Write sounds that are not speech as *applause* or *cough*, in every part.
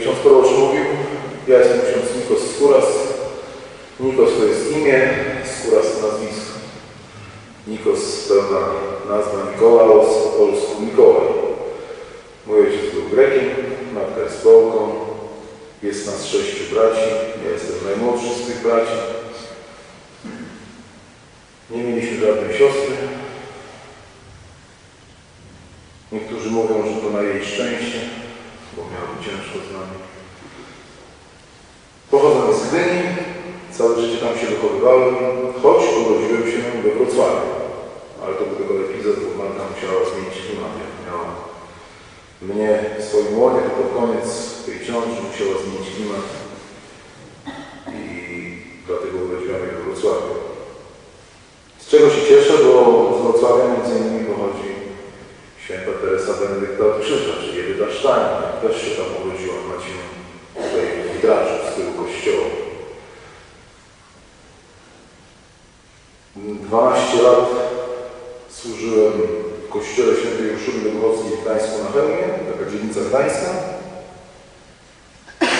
Ksiądz proboszcz mówił, ja jestem ksiądz Nikos Skóras. Nikos to jest imię, Skóras to nazwisko. Nikos pełna nazwa Nikolaos, po polsku Mikołaj. Mój ojciec był Grekiem, matka jest Polką, jest nas sześciu braci, ja jestem najmłodszy z tych braci. Nie mieliśmy żadnej siostry. Niektórzy mówią, że to na jej szczęście, miało ciężko z nami. Pochodzę z Gdyni, całe życie tam się wychowywałem, choć urodziłem się we Wrocławiu. Ale to był tylko epizod, bo matka musiała zmienić klimat, jak miała mnie w swoim łonie, to pod koniec tej ciąży musiała zmienić klimat i dlatego urodziłem się we Wrocławiu. Z czego się cieszę, bo z Wrocławia między innymi pochodzi święta Teresa Benedykta od Krzyża, czyli Edyta Stein. Też się tam urodziła, macie tutaj w widraczu z tyłu kościoła. 12 lat służyłem w kościele świętej Urszuli Leguchowskiej w Gdańsku na Chełmie, taka dzielnica Gdańska.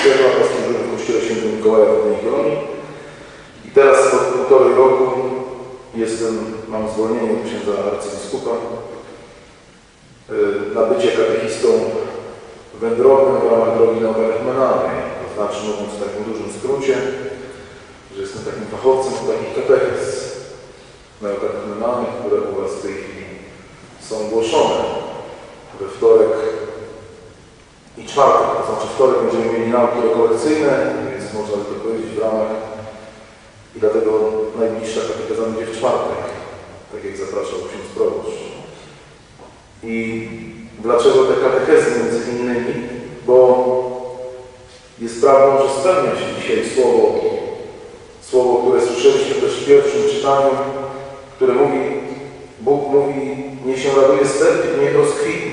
4 lata służyłem w kościele świętego Mikołaja w Jagiellonii. I teraz po półtorej roku jestem, mam zwolnienie od księdza arcybiskupa na bycie katechistą wędrownym w ramach drogi neokatechmenalnej. To znaczy, mówiąc w takim dużym skrócie, że jestem takim fachowcem od takich katechez neokatechmenalnych, które u Was w tej chwili są głoszone we wtorek i czwartek. To znaczy wtorek będziemy mieli nauki rekolekcyjne, więc można by to powiedzieć w ramach i dlatego najbliższa katecheza będzie w czwartek, tak jak zapraszał ksiądz proboszcz. I dlaczego te katechezy między innymi? Bo jest prawdą, że spełnia się dzisiaj słowo, słowo, które słyszeliście też w pierwszym czytaniu, które mówi, Bóg mówi, nie się raduje sterpie, niech rozkwitnie.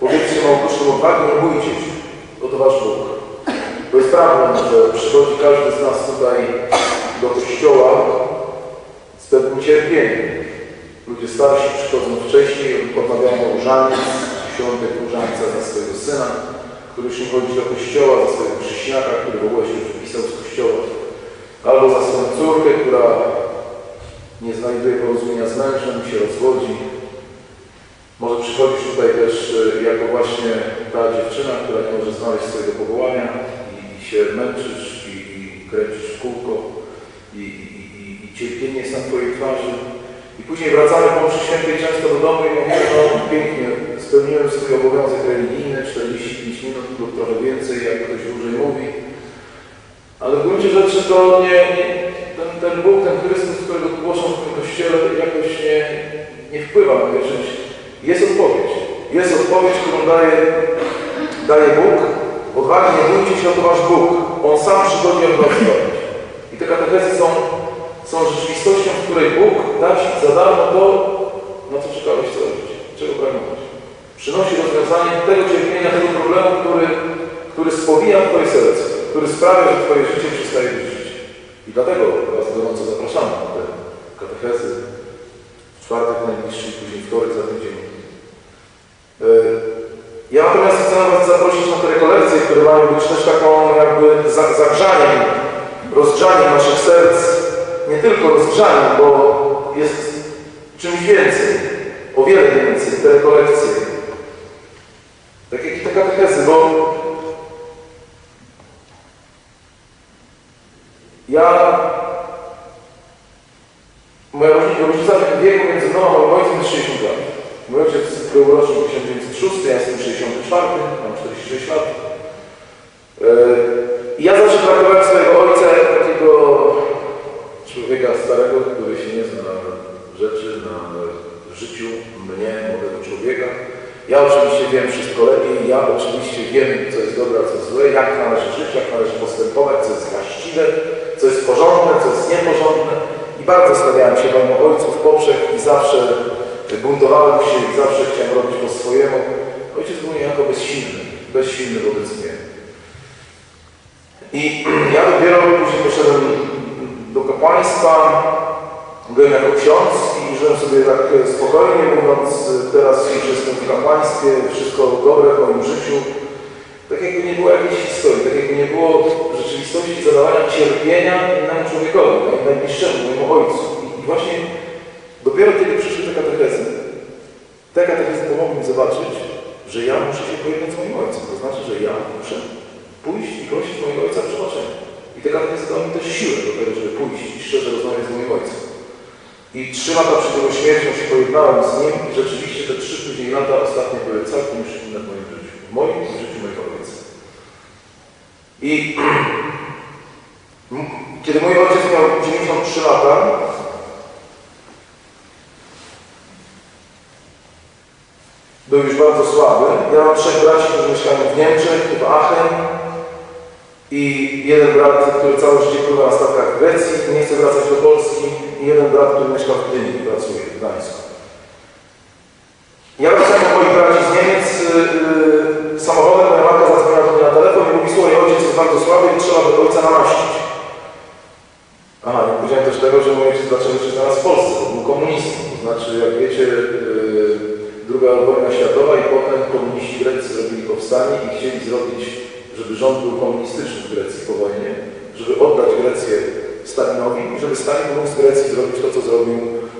Powiedzcie Małgorzatą odwagi, nie bójcie się, oto Wasz Bóg. Bo jest prawdą, że przychodzi każdy z nas tutaj do Kościoła z pewnym cierpieniem. Ludzie starsi przychodzą wcześniej, odmawiają różaniec, świątek różańca za swojego syna, który już nie chodzi do kościoła, za swojego krzyśniaka, który w ogóle się wypisał z kościoła, albo za swoją córkę, która nie znajduje porozumienia z mężem, się rozwodzi. Może przychodzisz tutaj też jako właśnie ta dziewczyna, która nie może znaleźć swojego powołania i, i się męczysz i, i kręcisz w kółko i, i, i cierpienie jest na Twojej twarzy. I później wracamy po mszy świętej często do domu i mówimy, no pięknie, spełniłem swój obowiązek religijny, 45 minut lub trochę więcej, jak ktoś dłużej mówi. Ale w gruncie rzeczy to nie, nie ten, ten Bóg, ten Chrystus, którego głoszą w tym Kościele, jakoś nie, nie wpływa na moje życie. Jest odpowiedź. Jest odpowiedź, którą daje, daje Bóg. Odwagi nie bójcie się, to Wasz Bóg. On sam przychodzi, aby Was. I te katechezy są są rzeczywistością, w której Bóg da Ci za darmo to, na co czekałeś całe życie, czego pragnąłeś. Przynosi rozwiązanie tego cierpienia, tego problemu, który, który spowija Twoje serce, który sprawia, że Twoje życie przestaje być. I dlatego Was gorąco zapraszamy na te katechezy w czwartek najbliższy później wtorek za tydzień. Ja natomiast chcę Was zaprosić na te rekolekcje, które mają być też taką jakby zagrzaniem, rozgrzaniem naszych serc, nie tylko rozgrzaniem, bo jest czymś więcej, o wiele więcej, te rekolekcje. Tak jak i te katechezy, bo ja, moja rodzica w wieku między mną a moim ojcem jest 60 lat. Mój ojciec był uroczony w 1906, ja jestem 64, mam 46 lat. I ja zawsze traktowałem swojego ojca jako takiego człowieka starego, który się nie zna na rzeczy, na życiu mnie, młodego człowieka. Ja oczywiście wiem wszystko lepiej, ja oczywiście wiem, co jest dobre, a co złe, jak należy żyć, jak należy postępować, co jest właściwe, co jest porządne, co jest nieporządne. I bardzo stawiałem się moim ojcu w poprzek i zawsze buntowałem się i zawsze chciałem robić po swojemu. Ojciec był niejako bezsilny, bezsilny wobec mnie. I *clears throat* ja dopiero później poszedłem do kapłaństwa, byłem jako ksiądz i żyłem sobie tak spokojnie, mówiąc teraz już jestem w kapłaństwie, wszystko dobre w moim życiu. Tak jak jakby nie było jakiejś historii, tak jakby nie było rzeczywistości zadawania cierpienia innemu człowiekowi, mojemu najbliższemu, mojemu ojcu. I właśnie dopiero kiedy przyszły te katechezy, te katechezy pomogły mi zobaczyć, że ja muszę się pojednać z moim ojcem. To znaczy, że ja muszę pójść i prosić mojego ojca o przebaczenie. I te katechezy dały mi też siłę do tego, żeby pójść i szczerze rozmawiać z moim ojcem. I trzy lata przed jego śmiercią się pojednałem z nim i rzeczywiście te trzy później lata ostatnie były całkiem już inne w moim życiu. W moim w życiu mojego ojca. I *clears throat* kiedy mój ojciec miał 93 lata, był już bardzo słaby. Ja mam trzech braci, którzy mieszkają w Niemczech, w Aachen i jeden brat, który całe życie pływa na statkach w Grecji, nie chce wracać do Polski i jeden brat, który mieszka w Gdyni i pracuje w Gdańsku. Ja wracałem do moich braci z Niemiec yy, samochodem, moja matka zadzwoniła do mnie na telefon i mówi, słuchaj, ojciec jest bardzo słaby i trzeba by ojca namaścić. Aha, nie powiedziałem też tego, że mój ojciec zaczął żyć teraz w Polsce, bo był komunistą. To znaczy, jak wiecie, yy, druga wojna światowa i potem komuniści greccy zrobili powstanie i chcieli zrobić, żeby rząd był komunistyczny w Grecji po wojnie, żeby oddać Grecję Stalinowi i żeby Stalin mógł z Grecji zrobić to, co zrobił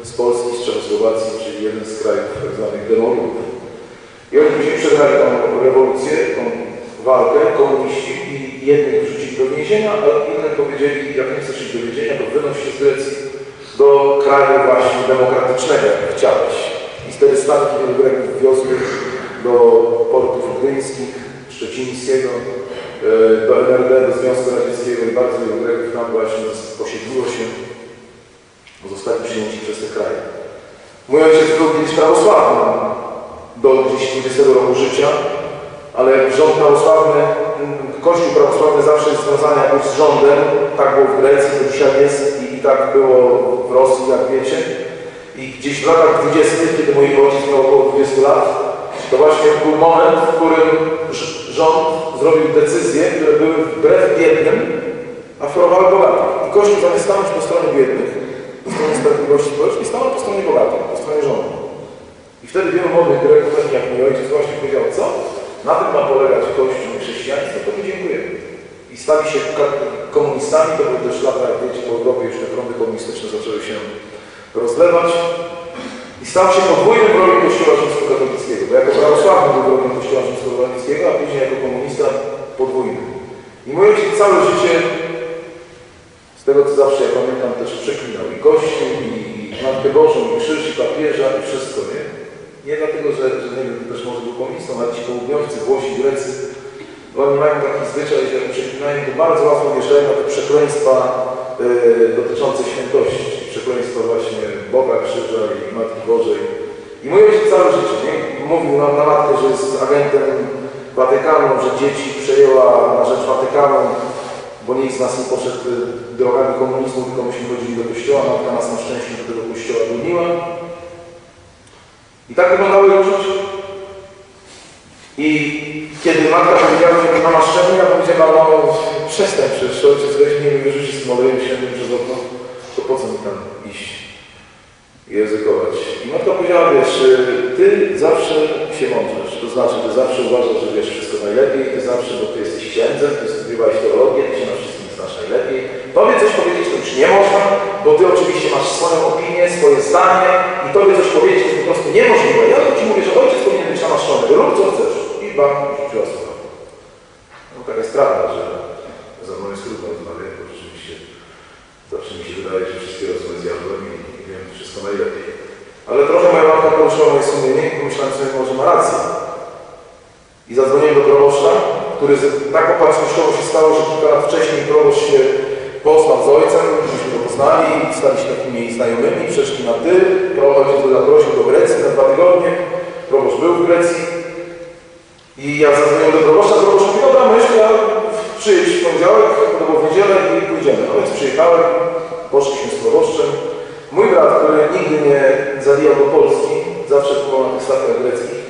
z Polski, z Czechosłowacji, czyli jeden z krajów tak zwanych demolutów. I oni później przegrali tą rewolucję, tą walkę, komuniści i jednych wrzucili do więzienia, a innym powiedzieli, jak nie chcesz iść do więzienia, to wynoś się z Grecji do kraju właśnie demokratycznego, jak chciałeś. I wtedy statki wielu Greków wiozły do portów gdyńskich, szczecińskiego, do NRD, do Związku Radzieckiego i bardzo wielu Greków tam właśnie osiedliło się, zostali przyjęci przez te kraje. Mój ojciec był kiedyś prawosławny do gdzieś 20 roku życia, ale rząd prawosławny, Kościół prawosławny zawsze jest związany jakoś z rządem, tak było w Grecji, to dzisiaj jest i tak było w Rosji, jak wiecie. I gdzieś w latach 20., kiedy mój ojciec miał około 20 lat, to właśnie był moment, w którym rząd zrobił decyzje, które były wbrew biednym, a forowały bogatych. I Kościół zamiast stanąć po stronie biednych, po stronie sprawiedliwości społecznej, stanął po stronie bogatych, po stronie rządu. I wtedy wielu młodych Greków, takich jak mój ojciec, właśnie powiedział, co? Na tym ma polegać Kościół i chrześcijaństwo, to my dziękujemy. I stali się komunistami, to były też lata, jak wiecie, po Europie już te prądy komunistyczne zaczęły się rozlewać. I stał się podwójnym wrogiem Kościoła rzymskokatolickiego, bo jako prawosławny był wrogiem Kościoła rzymskokatolickiego, a później jako komunista podwójnym. I mój ojciec całe życie, z tego co zawsze ja pamiętam, też przeklinał i Kościół, i Matkę Bożą, i krzyż, i papieża, i wszystko, nie? Nie dlatego, że, że nie wiem, też może był komunistą, ale ci południowcy, Włosi, Grecy, oni mają taki zwyczaj, że przeklinają, to bardzo łatwo wjeżdżają na te przekleństwa yy, dotyczące świętości, przekleństwa właśnie Boga, Krzyża i Matki Bożej. I mój ojciec całe życie nie? mówił nam na matkę, że jest agentem Watykanu, że dzieci przejęła na rzecz Watykanu, bo nikt z nas nie poszedł drogami komunizmu, tylko myśmy chodzili do kościoła, matka nas na szczęście do tego kościoła goniła. I tak wyglądało jego życie. I kiedy matka powiedziała, że nie ma maszczenia, ja powiedziałem, no przestań przecież, ojciec weź mnie i wyrzuci z olejem świętym przez okno, to po co mi tam iść i ryzykować. I matka powiedziała, wiesz, ty zawsze się mądrzesz, to znaczy, ty zawsze uważasz, że wiesz wszystko najlepiej, ty zawsze, bo ty jesteś księdzem, ty studiowałeś teologię, ty się na wszystkim znasz najlepiej. Tobie coś powiedzieć to już nie można, bo ty oczywiście masz swoją opinię, swoje zdanie i tobie coś powiedzieć jest po prostu niemożliwe. Ja to ci mówię, że ojciec powinien być namaszczony, rób co chcesz. I bam, rzuciła słowa. No taka jest prawda, że za mną jest trudno rozmawiać, bo rzeczywiście zawsze mi się wydaje, że wszystkie rozmowy zjadłem i, i wiem wszystko najlepiej. Ale trochę moja matka poruszyła moje sumienie i pomyślałem sobie, może ma rację. I zadzwoniłem do proboszcza, który z, tak opatrznościowo się stało, że kilka lat wcześniej proboszcz się poznał z ojcem, myśmy go poznali, stali się takimi znajomymi, przeszli na ty, go zaprosił do Grecji na dwa tygodnie, proboszcz był w Grecji i ja zadzwoniłem do proboszcza, proboszcz mówi, dobra, myśl, ja przyjdź w poniedziałek, było w niedzielę i pójdziemy. No więc przyjechałem, poszliśmy z proboszczem. Mój brat, który nigdy nie zawijał do Polski, zawsze pływał na tych statkach greckich,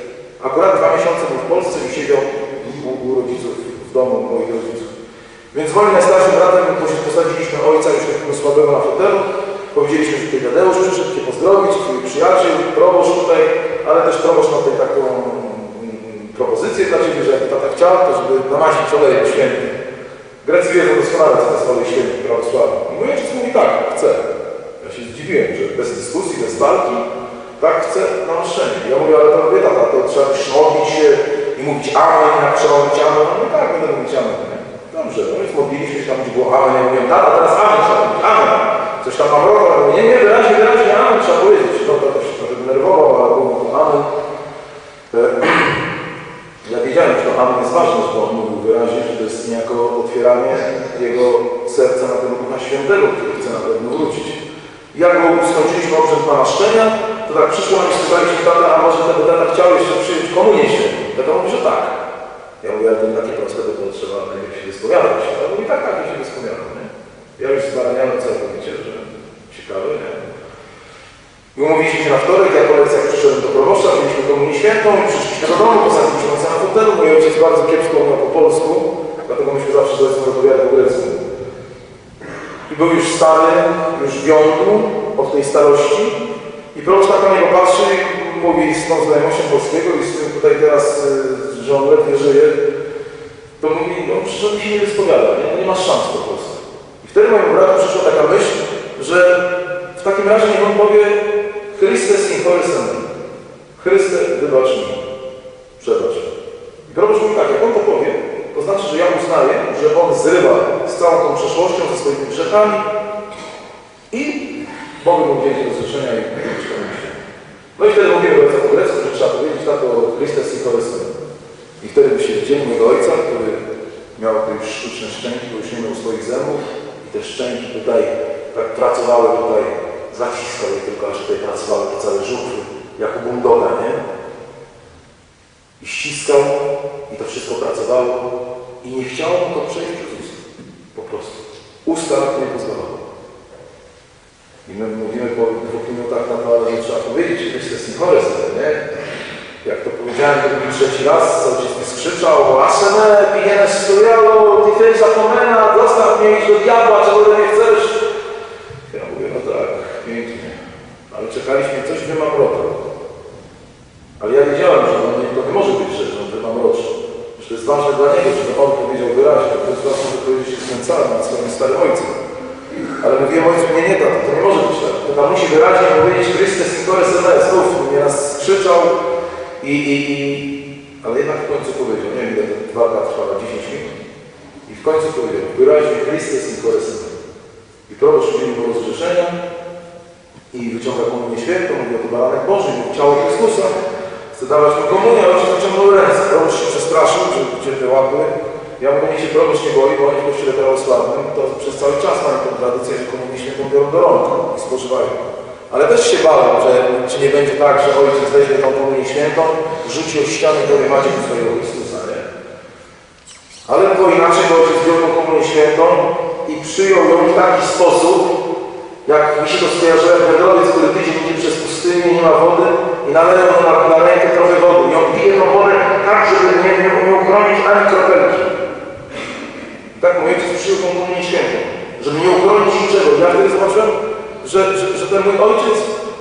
akurat dwa miesiące był w Polsce i siedział u, u rodziców, w domu moich rodziców. Więc woli najstarszym bratem posadziliśmy ojca już takiego słabego na fotelu. Powiedzieliśmy, że tutaj Tadeusz przyszedł Cię pozdrowić, Twój przyjaciel, proboszcz tutaj, ale też proboszcz ma tutaj taką propozycję dla Ciebie, że jak tata chciał, to żeby namaścić olejem świętym. Grecy wiedzą doskonale, co to jest olej święty prawosławny. I mój ojciec mówi tak, chce. Ja się zdziwiłem, że bez dyskusji, bez walki, tak chce namaszczenie. Ja mówię, ale to wie tata, to trzeba modlić się i mówić amen, jak trzeba mówić amen. No tak, będę mówić amen. Nie? Dobrze, no więc modliliśmy się tam, gdzie było amen. Ja mówię, tata, teraz amen trzeba mówić, amen. Coś tam mam robić, ale nie, nie, wyraźnie, wyraźnie amen trzeba powiedzieć. No to też trochę denerwował, ale to amen. *clears throat* Ja wiedziałem, że amen jest ważne, że on mówił wyraźnie, że to jest niejako otwieranie jego serca na tego Ducha Świętego, który chce na pewno wrócić. Jak go skończyliśmy obrzęd namaszczenia, to tak przyszło nam i spytaliśmy tata, a może ten tata chciał jeszcze przyjąć komunię świętą. Tata mówi, że tak. Ja mówię, ale to takie proste, bo to trzeba najpierw się wyspowiadać. A on mówi, tak, tak, ja się wyspowiadam. Nie? Ja już zbaraniałem całkowicie, że ciekawe, nie? I umówiliśmy się na wtorek, ja po lekcjach przyszedłem do proboszcza, mieliśmy komunię świętą przyszliśmy do domu, posadziliśmy ojca na fotelu. Mój ojciec bardzo kiepsko umiał po polsku, dlatego myśmy zawsze z ojcem rozmawiali po grecku. I był już stary, już wiądu od tej starości. I proboszcz tak na niego patrzy i mówi z tą znajomością polskiego i z tym tutaj teraz, y, że on ledwie żyje, to mówi, no przecież on się nie wyspowiada, nie? No nie masz szans po prostu. I wtedy mojemu bratu przyszła taka myśl, że w takim razie niech on powie Horisem. Chryste, wybacz mi. Przebacz. I proboszcz mówi tak, jak on to powie, to znaczy, że ja uznaję, że on zrywa z całą tą przeszłością, ze swoimi grzechami i mu udzielić rozrzeszenia i mówić to myślę. No i wtedy mówimy do ojca po grecku, że trzeba powiedzieć tak o Chrystus in horisem. I wtedy by się dzień mojego ojca, który miał te sztuczne szczęki, bo już nie miał swoich zębów i te szczęki tutaj tak pracowały tutaj, zaciskał je tylko, aż tutaj pracowały te całe żuchwy, jak u Bundoga, nie? I ściskał i to wszystko pracowało i nie chciało mu to przejść przez usta. Po prostu. Usta nie pozwalały. I my mówimy po dwóch minutach na ale nie trzeba powiedzieć, że to jest Nicholes, nie? Jak to powiedziałem drugi, trzeci raz, ojciec skrzyczał, Asene, pienes stojało, ty też zapomena, dostaw mnie iść do diabła, czego mnie chcesz? Ja mówię, no tak, pięknie. Ale czekaliśmy, coś wymamroczał. Ale ja wiedziałem, że no nie, to nie może być rzecz, on wymamroczy. Że to jest ważne dla niego, że to on powiedział wyraźnie. To jest ważne, że powiedzieć się znęcałem nad swoim starym ojcem. Mówiłem ojcu, nie, nie, to, to nie może być tak. To tam musi wyraźnie powiedzieć Chrystus in Koresenes. Znów mnie nas skrzyczał i, i, i... Ale jednak w końcu powiedział, nie wiem ile to dwa lata trwała, 10 minut. I w końcu powiedział, wyraźnie Chrystus in Koresenes. I proboszcz udzielił mu rozgrzeszenia i wyciąga komunię świętą, mówi o to baranek Boży, mówi ciało Chrystusa. Chce dawać mu komunię, ale ojciec wyciągnął ręce. Proboszcz się przestraszył, że cierpie łapy. Ja mówię, niech się proboszcz nie boi, bo oni w kościele prawosławnym to przez cały czas mają tę tradycję, że komunię świętą biorą do rąk i spożywają. Ale też się bałem, że czy nie będzie tak, że ojciec weźmie tą komunię świętą, rzuci o ścianę i powie macie swojego Chrystusa, nie? Ale było inaczej, bo ojciec wziął tą komunię świętą i przyjął ją w taki sposób, jak mi się to skojarzy jak wędrowiec, który tydzień idzie przez pustynię, nie ma wody i nalewa na, na rękę trochę wody. I on pije tą wodę tak, żeby nie, nie umiał chronić ani kropelki. Tak mój ojciec przyjął tą komunię świętą, żeby nie uchronić niczego. Ja wtedy zobaczyłem, że, że, że ten mój ojciec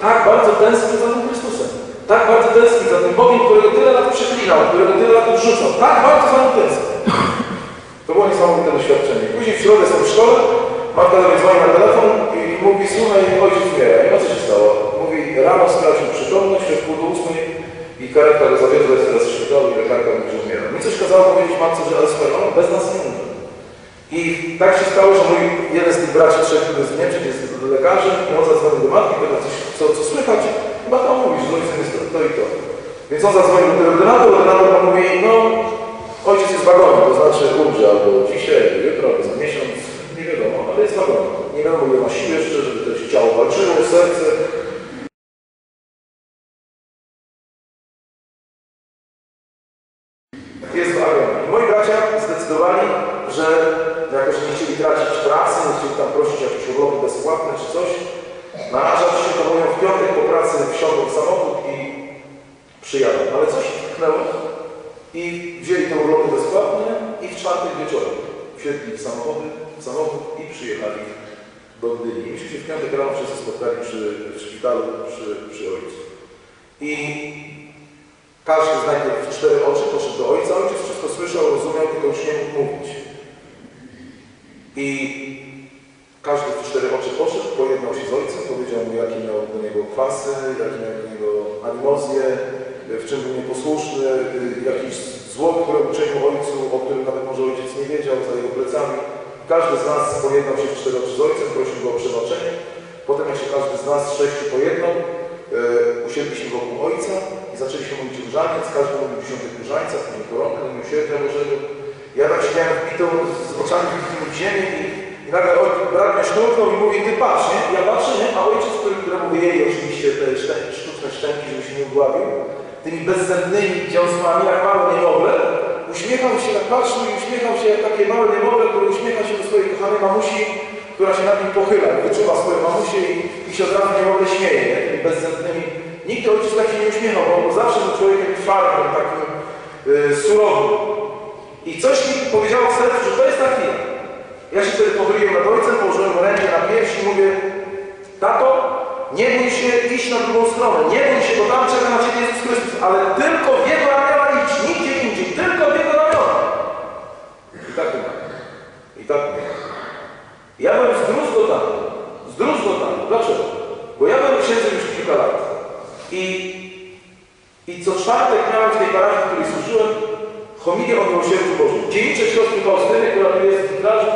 tak bardzo tęskni za tym Chrystusem. Tak bardzo tęskni za tym Bogiem, którego tyle lat przeklinał, którego tyle lat odrzucał. Tak bardzo za nim tęskni. To było niesamowite doświadczenie. Później w środę jestem w szkole, matka do mnie dzwoni na telefon i mówi, słuchaj, ojciec umiera. No co się stało? Mówi, rano stracił przytomność, w pół do ósmej i karetka go zawiodła, jest teraz w szpitalu i lekarka mówi, że umiera. Mi coś kazało powiedzieć matce, że ale słuchaj, on bez nas nie umrze. I tak się stało, że mój jeden z tych braci trzech, który jest z Niemczech, jest lekarzem i on zadzwonił do matki, pyta, coś, co, co słychać? Chyba tam mówi, że z ojcem jest to, to i to. Więc on zadzwonił do ordynator mu mówi, no ojciec jest w wagonie, to znaczy umrze albo dzisiaj, albo jutro, albo za miesiąc, nie wiadomo, ale jest w wagonie. Nie wiadomo, ile ma siły jeszcze, żeby to ciało walczyło, serce. Jest w wagonie. I moi bracia zdecydowali, że jako, że nie chcieli tracić pracy, nie chcieli tam prosić o jakieś urlopy bezpłatne czy coś, narażać się, to mówią w piątek po pracy wsiądą w samochód i przyjadą. Ale coś tknęło i wzięli te urlopy bezpłatne i w czwartek wieczorem wsiedli w samochody, w samochód i przyjechali do Gdyni. Myśmy się w piątek rano wszyscy spotkali przy w szpitalu, przy, przy ojcu. I Każdy z najpierw w cztery oczy poszedł do ojca, ojciec wszystko słyszał, rozumiał, tylko już nie mógł mówić. I każdy w cztery oczy poszedł, pojednał się z ojcem, powiedział mu, jakie miał do niego kwasy, jakie miał do niego animozje, w czym był nieposłuszny, jakieś zło, które uczynił ojcu, o którym nawet może ojciec nie wiedział, za jego plecami. Każdy z nas pojednał się w cztery oczy z ojcem, prosił go o przebaczenie. Potem jak się każdy z nas sześciu pojednał, e, usiedliśmy wokół ojca i zaczęliśmy mówić różaniec, każdy mówił dziesiątek różańca, później koronkę, mówił miłosierdzia Bożego. Ja tak siedziałem wbitą z oczami w ziemię i, i nagle brat mnie i mówi, ty patrz, nie? Ja patrzę, nie? A ojciec, który, któremu wyjęli oczywiście te sztuczne szczęki, żeby się nie udławił, tymi bezzębnymi dziąsłami, jak małe niemowlę, uśmiechał się, tak patrzył i uśmiechał się jak takie małe niemowlę, które uśmiecha się do swojej kochanej mamusi, która się nad nim pochyla, wyczuwa swoją mamusię i, i się od razu niemowlę śmieje, nie? Tymi. Nikt ojciec tak się nie uśmiechał, bo był zawsze był człowiekiem twardym, takim yy, surowym. I coś mi powiedziało w sercu, że to jest ta chwila. Ja się wtedy pochyliłem nad ojcem, położyłem rękę na piersi i mówię, tato, nie bój się iść na drugą stronę, nie bój się, bo tam czeka na Ciebie Jezus Chrystus, ale tylko w Jego ramiona idź, nigdzie indziej, tylko w Jego ramiona. I tak nie ma. I tak nie ma. Ja byłem zdruzgotany, zdruzgotany. Dlaczego? Bo ja byłem księdzem już kilka lat. I, I co czwartek miałem w tej parafii, w której służyłem, homilię o miłosierdziu Bożym. Dziennicze siostry Faustyny, która tu jest w straży,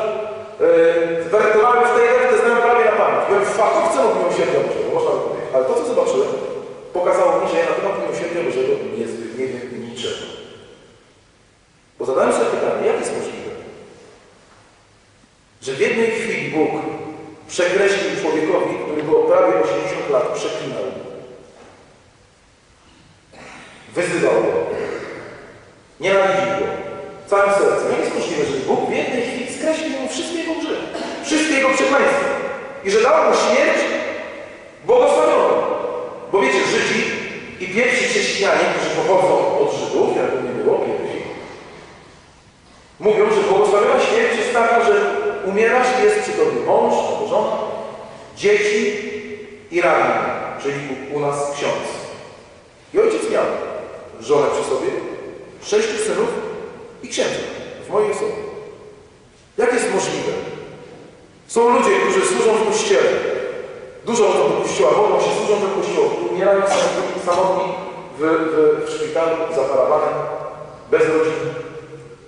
yy, zarektowałem w tej lekcji, znałem prawie na pamięć. Byłem fachowcem od miłosierdzia Bożego, można by powiedzieć. Ale to, co zobaczyłem, pokazało mi, że ja na temat miłosierdzia Bożego nie, nie wiem niczego. Bo zadałem sobie pytanie, jak jest możliwe, że w jednej chwili Bóg przekreślił człowiekowi, który go prawie 80 lat przeklinał. Wyzywał go. Nienawidził go. Całym sercem. Jak jest możliwe, że Bóg w jednej chwili skreślił mu wszystkie jego grzechy, wszystkie jego przekleństwa i że dał mu śmierć błogosławioną. Bo wiecie, Żydzi i pierwsi chrześcijanie, którzy pochodzą od Żydów, jak to nie było kiedyś, mówią, że błogosławiona śmierć jest taka, że umierasz i jest przy tobie mąż żona, dzieci i rabin, czyli u nas ksiądz. I ojciec miał żonę przy sobie, sześciu synów i księdza w mojej osobie. Jak jest możliwe? Są ludzie, którzy służą w kościele. Dużo chodzą do kościoła, modlą się, służą do kościoła, umierają samotni, w, w, w szpitalu, bez rodziny.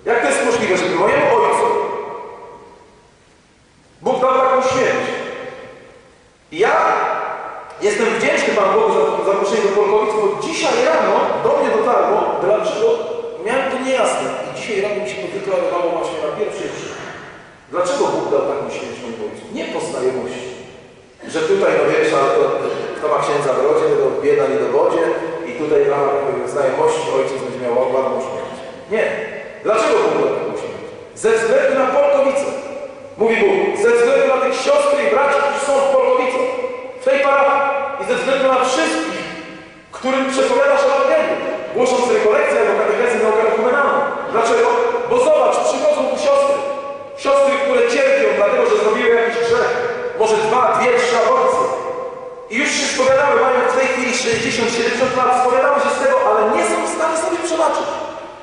Jak to jest możliwe, żeby mojemu ojcu Bóg dał taką śmierć? I ja jestem wdzięczny Panu Bogu za zaproszenie do Polkowic, bo dzisiaj rano do mnie dotarło, dlaczego miałem to niejasne. I dzisiaj rano mi się to na wsi. Dlaczego Bóg dał taką śmierć ojcu? Nie po znajomości. Że tutaj, no wiesz, ale to kto ma księdza w rodzie, to bieda nie dowodzie i tutaj ramach znajomości ojciec będzie miał ładną śmierć. Nie. Dlaczego Bóg dał taką śmierć? Ze względu na Polkowice. Mówi Bóg, ze względu na tych siostry i braci, którzy są w Polkowicach, w tej parafii i ze względu na wszystkich, którym przepowiadasz Ewangelię, głosząc rekolekcję albo katechezę neokatechumenalną. Dlaczego? Bo zobacz, przychodzą siostry. Które cierpią, dlatego że zrobiły jakiś grzech. Może dwa, dwie, trzy aborcje. I już się spowiadały, mają w tej chwili 60-70 lat, spowiadały się z tego, ale nie są w stanie sobie przebaczyć.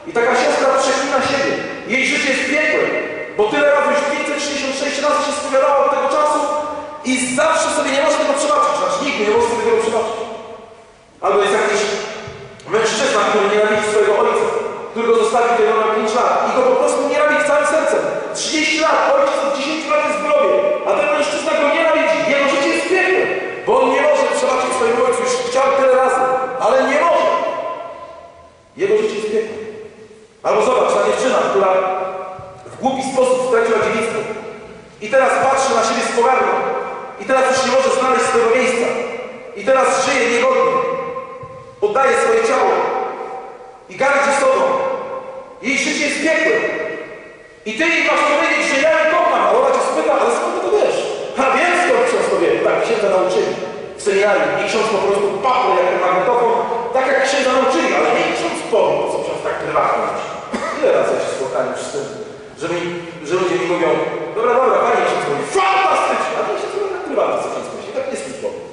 I taka siostra przeklina siebie. Jej życie jest piekłem, bo tyle razy już 566 razy się spowiadała od tego czasu i zawsze sobie nie może tego przebaczyć. Znaczy nigdy nie może sobie tego przebaczyć. Albo jest jakiś mężczyzna, który nienawidzi swojego ojca, który go zostawił na 5 lat i go po prostu. 30 lat, ojciec od 10 lat jest w grobie, a ten mężczyzna go nienawidzi. Jego życie jest piekłem, bo on nie może przebaczyć swojemu ojcu. Już chciał tyle razy, ale nie może. Jego życie jest piekłem. Albo zobacz, ta dziewczyna, która w głupi sposób straciła dziewictwo i teraz patrzy na siebie z pogardą i teraz już nie może znaleźć swojego miejsca i teraz żyje niegodnie. Oddaje swoje ciało i gardzi sobą. Jej życie jest piekłem. I ty jej masz powiedzieć, że ja ją kocham, a ona cię spyta, ale skąd to wiesz? A wiem skąd ksiądz to. Tak księdza nauczyli w seminarium. I ksiądz po prostu papał jak magnetofon, tak jak księdza nauczyli, ale nie ksiądz powie, co ksiądz tak prywatnie mówi. Ile razy ja się spotkałem z tym, że, mi, że ludzie mi mówią, dobra, dobra, panie ksiądz mówi, fantastycznie, a to się tak prywatnie co ksiądz myśli, tak nie z tym powiem.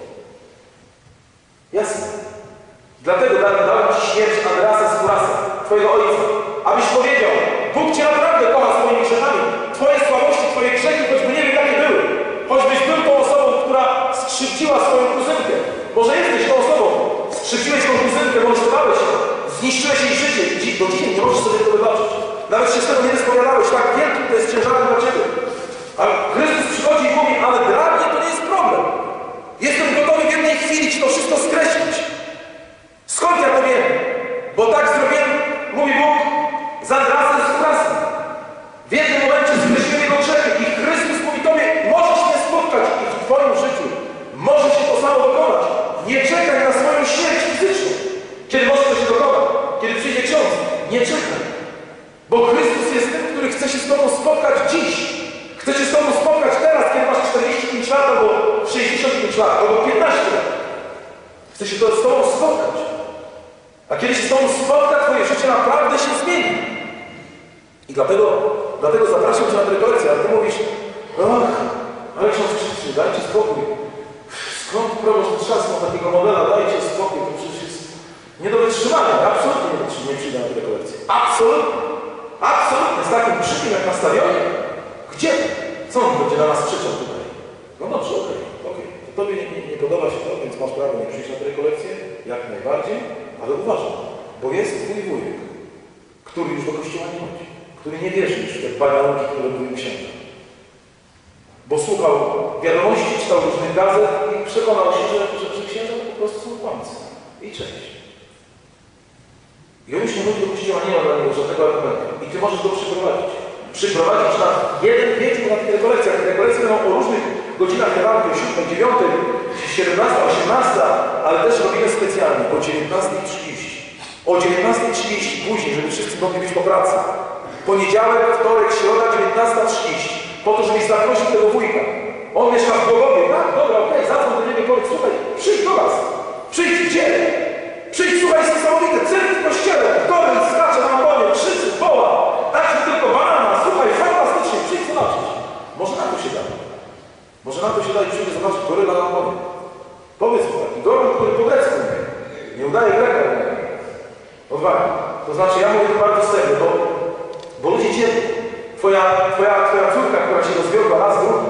Jasne. Dlatego dałem, dałem Ci śmierć Andrasa Twojego Ojca, abyś powiedział, Bóg Cię naprawdę kocha swoimi grzechami. Twoje słabości, Twoje grzechy, choćby nie wiem jakie były. Choćbyś był tą osobą, która skrzywdziła swoją kuzynkę. Może jesteś tą osobą. Skrzywdziłeś tą kuzynkę, molestowałeś ją. Zniszczyłeś jej życie i dzi- do dzisiaj nie możesz sobie tego wybaczyć. Nawet się z tego nie wyspowiadałeś. Tak wielkim to jest ciężarem dla Ciebie. A Chrystus przychodzi i mówi, ale dla mnie to nie jest problem. Jestem gotowy w jednej chwili Ci to wszystko skreślić. Skąd ja to wiem? Bo tak zrobiłem, mówi Bóg, z Andrasem z Krasem. W jednym momencie skreśliłem jego grzechy i Chrystus mówi Tobie, możesz mnie spotkać i w Twoim życiu może się to samo dokonać. Nie czekaj na swoją śmierć fizyczną. Kiedy może to się dokonać? Kiedy przyjdzie ksiądz? Nie czekaj. Bo Chrystus jest tym, który chce się z Tobą spotkać dziś. Chce się z Tobą spotkać teraz, kiedy masz 45 lat, albo 65 lat, albo 15 lat. Chce się to z Tobą spotkać. A kiedy się z Tobą spotka, Twoje życie naprawdę się zmieni. I dlatego, dlatego zapraszam Cię na tę ale Ty mówisz, ach, ale ksiądz krzyczy, dajcie spokój. Skąd proboszcz trzasnął takiego modela, dajcie spokój, to przecież jest nie do wytrzymania. Absolutnie nie, nie przyjdę na tę. Absolutnie. Z takim krzykiem jak na stadionie. Gdzie? Co on będzie na nas krzyczał tutaj? No dobrze, okej, okej. To Tobie nie, nie, podoba się to, więc masz prawo nie przyjść na tę rekolekcję, jak najbardziej, ale uważaj, bo jest twój wujek, który już do kościoła nie chodzi, który nie wierzy już w te banianki, które mówił księdza. Bo słuchał wiadomości, czytał różnych gazet i przekonał się, że, że, że księża to po prostu są kłamcy. I cześć. I on już nie chodzi do kościoła, nie ma dla niego żadnego argumentu. I ty możesz go przyprowadzić. Przyprowadzić na jeden wieczór na tych rekolekcjach. Te rekolekcje będą o różnych godzinach ranku, 7, 9, 17, 18, ale też robimy specjalnie o 19.30. O 19.30 później, żeby wszyscy mogli być po pracy. Poniedziałek, wtorek, środa, 19.30. Po to, żebyś zaprosił tego wujka. On mieszka w Głogowie, tak? Dobra, okej, zadzwoń do niego powiedz, słuchaj, przyjdź do nas. Przyjdź, gdzie? Przyjdź, słuchaj, jest niesamowite, cyrk w kościele, goryl skacze na ambonie, krzyczy, woła. Dać mi tylko banana, słuchaj, fantastycznie, przyjdź zobaczyć. Może na to się da. Może na to się da i przyjdzie zobaczyć goryla na ambonie. Powiedz mu taki goryl, który po grecku mówi. Nie udaje greka. Odwagi. To znaczy, ja mówię bardzo serio, bo, bo ludzie cierpią. Twoja, twoja, twoja córka, która się rozwiodła raz drugi,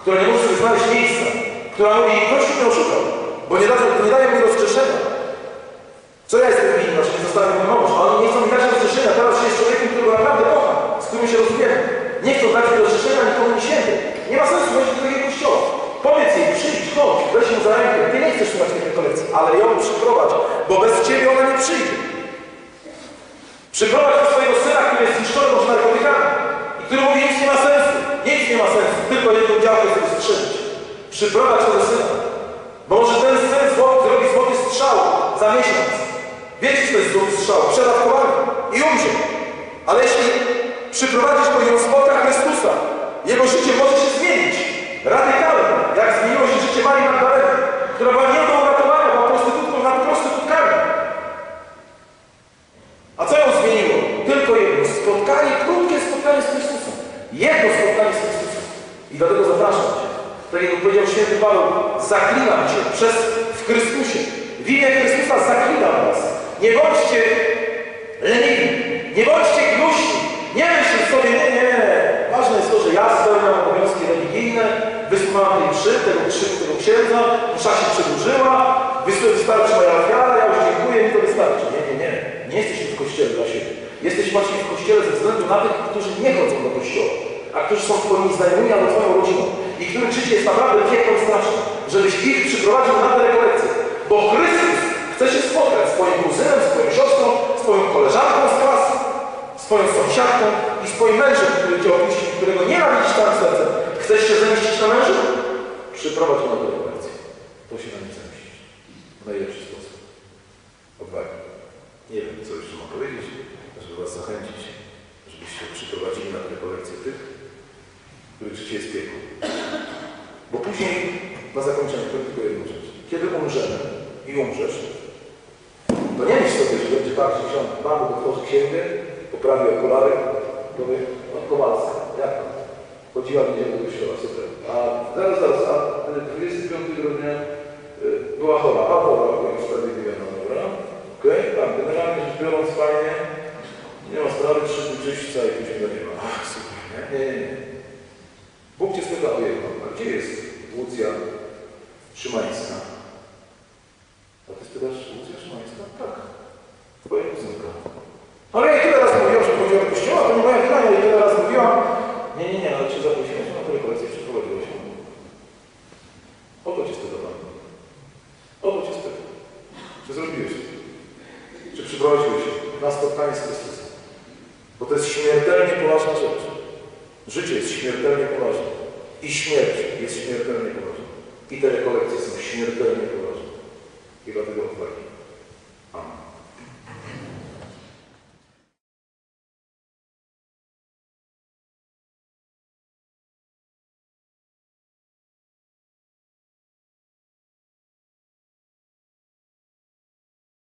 która nie może sobie znaleźć miejsca, która mówi, Kościół mnie oszukał, bo nie, da, nie daje mi rozgrzeszenia. Co ja jestem winny, że nie zostałem mój mąż, oni nie chcą mi dać rozgrzeszenia, teraz się jest człowiekiem, którego naprawdę kocham, z którym się rozumiem. Nie chcą dać mi rozgrzeszenia nikomu nie siebie. Nie ma sensu chodzić do takiego kościoła. Powiedz jej, przyjdź, chodź, za rękę. Ty nie chcesz słuchać tej rekolekcji, ale ją przyprowadź, bo bez ciebie ona nie przyjdzie. Przyprowadź do swojego syna, który jest zniszczony może narkotykami i który mówi, nic nie ma sensu, nic nie ma sensu, tylko jedną działkę sobie strzelić. Przyprowadź tego syna, bo może ten syn zrobi złoty strzał za miesiąc. Wiecie, co to jest złoty strzał? Przedawkowany i umrze. Ale jeśli przyprowadzisz go i on spotka Chrystusa, jego życie może się zmienić. Radykalnie, jak zmieniło się życie Marii Magdaleny, która była nie do uratowania, była prostytutką nad prostytutkami. A co ją zmieniło? Tylko jedno. Spotkanie, krótkie spotkanie z Chrystusem. Jedno spotkanie z Chrystusem. I dlatego zapraszam Cię. Tak jak powiedział święty Paweł, zaklinam Cię przez w Chrystusie. W imię Chrystusa zaklinam Was. Nie bądźcie leniwi. Nie bądźcie gnuśni. Nie myśl sobie, nie, nie, nie. Ważne jest to, że ja spełniam obowiązki religijne, wysłuchałam tej mszy, tego krzyku tego księdza, msza się przedłużyła, wystarczy moja ofiara, ja już dziękuję, mi to wystarczy. Nie, nie, nie. Nie jesteś tu w kościele dla siebie. Jesteś właśnie w kościele ze względu na tych, którzy nie chodzą do kościoła, a którzy są twoimi znajomymi albo twoją rodziną i których życie jest naprawdę piekło straszne, żebyś ich przyprowadził na tę rekolekcję. Bo Chrystus chce się spotkać z twoim kuzynem, z twoją siostrą, z twoją koleżanką z klasy, swoją sąsiadką i swoim mężem, który cię opuścił, którego nienawidzisz całym sercem. Chcesz się zemścić na mężu? Przyprowadź go na tę rekolekcję. To się na nim zemścić. W najlepszy sposób. Odwagi. Nie wiem, co jeszcze mam powiedzieć, żeby Was zachęcić, żebyście przyprowadzili na tę rekolekcję tych, których życie jest piekło. Bo później, na zakończenie, powiem tylko jedną rzecz. Kiedy umrzemy i umrzesz, to nie myśl sobie, że będzie tak, że ksiądz Pan Bóg otworzy księgę, poprawi okulary, powie, no Kowalska, jak tam? Chodziła w niedzielę do kościoła, super. A zaraz, zaraz, a y, 25 grudnia y, była chora, a chora, już usprawiedliwiona, dobra? Okej, tak, generalnie rzecz biorąc fajnie, czyśćca i później do nieba. Ach, super, nie? Nie, nie, nie. Bóg Cię spyta o jedno, a gdzie jest Łucja Szymańska? A Ty spytasz, Łucja Szymańska? Tak. Twoja kuzynka. Ale ja tyle raz mówiłam, że chodziła do kościoła, to nie moja wina, ja tyle raz mówiłam. Nie, nie, nie, ale Cię zaprosiłem na tę rekolekcję, przeprowadziłeś